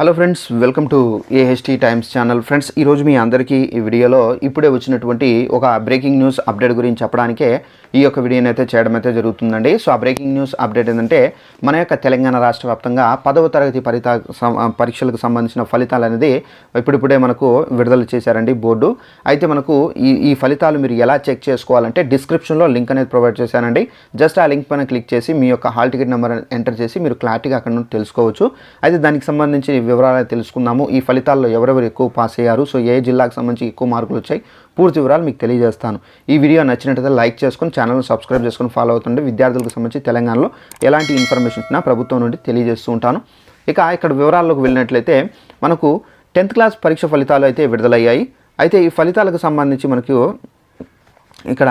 Hello friends welcome to AHT times channel friends ఈరోజు మీ అందరికీ ఈ వీడియోలో ఇప్పుడే వచ్చినటువంటి ఒక బ్రేకింగ్ న్యూస్ అప్డేట్ గురించి చెప్పడానికే ఈ యొక్క వీడియోని అయితే చేయడం అయితే జరుగుతుందండి. సో ఆ బ్రేకింగ్ న్యూస్ అప్డేట్ ఏంటంటే మన యొక్క తెలంగాణ రాష్ట్ర వ్యాప్తంగా పదవ తరగతి ఫలిత పరీక్షలకు సంబంధించిన ఫలితాలు అనేది ఇప్పుడిప్పుడే మనకు విడుదల చేశారండి బోర్డు. అయితే మనకు ఈ ఈ ఫలితాలు మీరు ఎలా చెక్ చేసుకోవాలంటే డిస్క్రిప్షన్లో లింక్ అనేది ప్రొవైడ్ చేశానండి. జస్ట్ ఆ లింక్ పైన క్లిక్ చేసి మీ యొక్క హాల్ టికెట్ నెంబర్ ఎంటర్ చేసి మీరు క్లారిటీగా అక్కడ నుండి తెలుసుకోవచ్చు. అయితే దానికి సంబంధించి వివరాలు తెలుసుకుందాము. ఈ ఫలితాల్లో ఎవరెవరు ఎక్కువ పాస్ అయ్యారు? సో ఏ జిల్లాకు సంబంధించి ఎక్కువ మార్కులు వచ్చాయి? పూర్తి వివరాలు మీకు తెలియజేస్తాను. ఈ వీడియో నచ్చినట్లయితే లైక్ చేసుకొని ఛానల్ని సబ్స్క్రైబ్ చేసుకొని ఫాలో అవుతుండే విద్యార్థులకు సంబంధించి తెలంగాణలో ఎలాంటి ఇన్ఫర్మేషన్ ఇచ్చినా ప్రభుత్వం నుండి తెలియజేస్తూ ఉంటాను. ఇక ఇక్కడ వివరాల్లోకి వెళ్ళినట్లయితే మనకు టెన్త్ క్లాస్ పరీక్ష ఫలితాలు అయితే విడుదలయ్యాయి. అయితే ఈ ఫలితాలకు సంబంధించి మనకు ఇక్కడ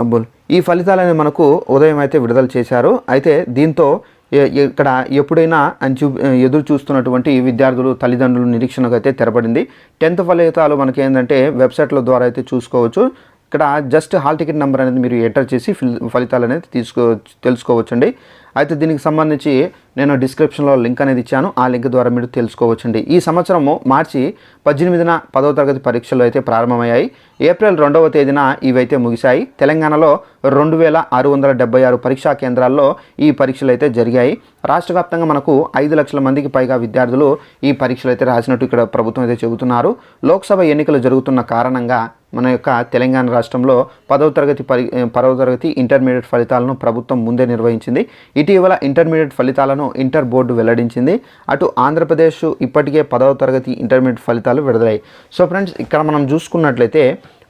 అబ్బుల్ ఈ ఫలితాలని మనకు ఉదయం అయితే విడుదల చేశారు. అయితే దీంతో ఇక్కడ ఎప్పుడైనా అని చూ ఎదురు చూస్తున్నటువంటి విద్యార్థులు తల్లిదండ్రులు నిరీక్షణకు అయితే తెరపడింది టెన్త్ ఫలితాలు మనకి ఏంటంటే వెబ్సైట్ల ద్వారా అయితే చూసుకోవచ్చు. ఇక్కడ జస్ట్ హాల్ టికెట్ నెంబర్ అనేది మీరు ఎంటర్ చేసి ఫలితాలు అనేది తీసుకో తెలుసుకోవచ్చండి. అయితే దీనికి సంబంధించి నేను డిస్క్రిప్షన్లో లింక్ అనేది ఇచ్చాను. ఆ లింక్ ద్వారా మీరు తెలుసుకోవచ్చండి. ఈ సంవత్సరము మార్చి పద్దెనిమిదిన పదవ తరగతి పరీక్షలు అయితే ప్రారంభమయ్యాయి. ఏప్రిల్ రెండవ తేదీన ఇవైతే ముగిశాయి. తెలంగాణలో రెండు వేల ఆరు వందల డెబ్బై ఆరు పరీక్షా కేంద్రాల్లో ఈ పరీక్షలు అయితే జరిగాయి. రాష్ట్ర వ్యాప్తంగా మనకు ఐదు లక్షల మందికి పైగా విద్యార్థులు ఈ పరీక్షలు అయితే రాసినట్టు ఇక్కడ ప్రభుత్వం అయితే చెబుతున్నారు. లోక్సభ ఎన్నికలు జరుగుతున్న కారణంగా మన యొక్క తెలంగాణ రాష్ట్రంలో పదవ తరగతి పరి పదవ తరగతి ఇంటర్మీడియట్ ఫలితాలను ప్రభుత్వం ముందే నిర్వహించింది. ఇటీవల ఇంటర్మీడియట్ ఫలితాలను ఇంటర్ బోర్డు వెల్లడించింది. అటు ఆంధ్రప్రదేశ్ ఇప్పటికే పదవ తరగతి ఇంటర్మీడియట్ ఫలితాలు విడుదలయ్యాయి. సో ఫ్రెండ్స్ ఇక్కడ మనం చూసుకున్నట్లయితే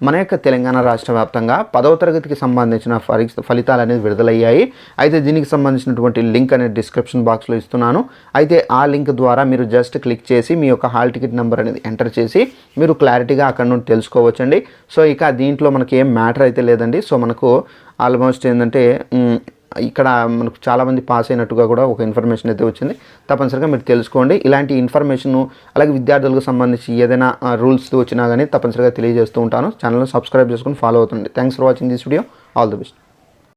మన యొక్క తెలంగాణ రాష్ట్ర వ్యాప్తంగా పదవ తరగతికి సంబంధించిన పరీక్ష ఫలితాలు అనేది విడుదలయ్యాయి. అయితే దీనికి సంబంధించినటువంటి లింక్ అనేది డిస్క్రిప్షన్ బాక్స్లో ఇస్తున్నాను. అయితే ఆ లింక్ ద్వారా మీరు జస్ట్ క్లిక్ చేసి మీ యొక్క హాల్ టికెట్ నెంబర్ అనేది ఎంటర్ చేసి మీరు క్లారిటీగా అక్కడ నుండి తెలుసుకోవచ్చండి. సో ఇక దీంట్లో మనకి ఏం మ్యాటర్ అయితే లేదండి. సో మనకు ఆల్మోస్ట్ ఏంటంటే ఇక్కడ మనకు చాలామంది పాస్ అయినట్టుగా కూడా ఒక ఇన్ఫర్మేషన్ అయితే వచ్చింది. తప్పనిసరిగా మీరు తెలుసుకోండి. ఇలాంటి ఇన్ఫర్మేషన్ అలాగే విద్యార్థులకు సంబంధించి ఏదైనా రూల్స్ వచ్చినా కానీ తప్పనిసరిగా తెలియజేస్తూ ఉంటాను. ఛానల్ని సబ్స్క్రైబ్ చేసుకుని ఫాలో అవుతుంది thanks for watching this video. All the best.